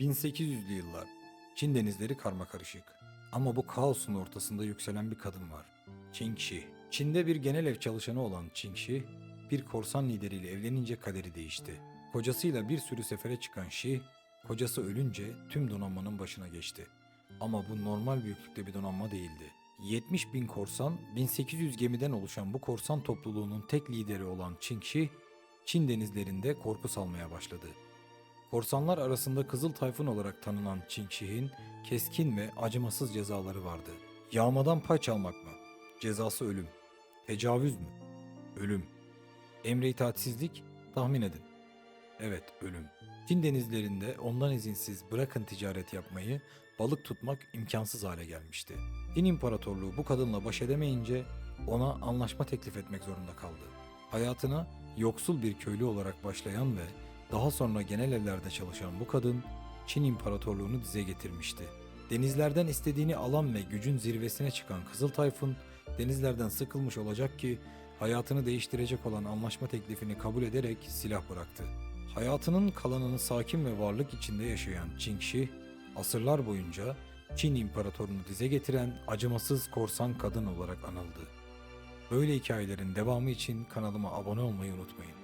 1800'lü yıllar. Çin denizleri karmakarışık. Ama bu kaosun ortasında yükselen bir kadın var. Qingxi. Çin'de bir genel ev çalışanı olan Qingxi, bir korsan lideriyle evlenince kaderi değişti. Kocasıyla bir sürü sefere çıkan Xi, kocası ölünce tüm donanmanın başına geçti. Ama bu normal büyüklükte bir donanma değildi. 70 bin korsan, 1800 gemiden oluşan bu korsan topluluğunun tek lideri olan Qingxi, Çin denizlerinde korku salmaya başladı. Korsanlar arasında Kızıl Tayfun olarak tanınan Çingşih'in keskin ve acımasız cezaları vardı. Yağmadan pay çalmak mı? Cezası ölüm. Tecavüz mü? Ölüm. Emre itaatsizlik? Tahmin edin. Evet, ölüm. Çin denizlerinde ondan izinsiz bırakın ticaret yapmayı, balık tutmak imkansız hale gelmişti. Çin İmparatorluğu bu kadınla baş edemeyince ona anlaşma teklif etmek zorunda kaldı. Hayatına yoksul bir köylü olarak başlayan ve daha sonra genel evlerde çalışan bu kadın Çin İmparatorluğunu dize getirmişti. Denizlerden istediğini alan ve gücün zirvesine çıkan Kızıl Tayfun denizlerden sıkılmış olacak ki hayatını değiştirecek olan anlaşma teklifini kabul ederek silah bıraktı. Hayatının kalanını sakin ve varlık içinde yaşayan Qingxi, asırlar boyunca Çin İmparatorunu dize getiren acımasız korsan kadın olarak anıldı. Böyle hikayelerin devamı için kanalıma abone olmayı unutmayın.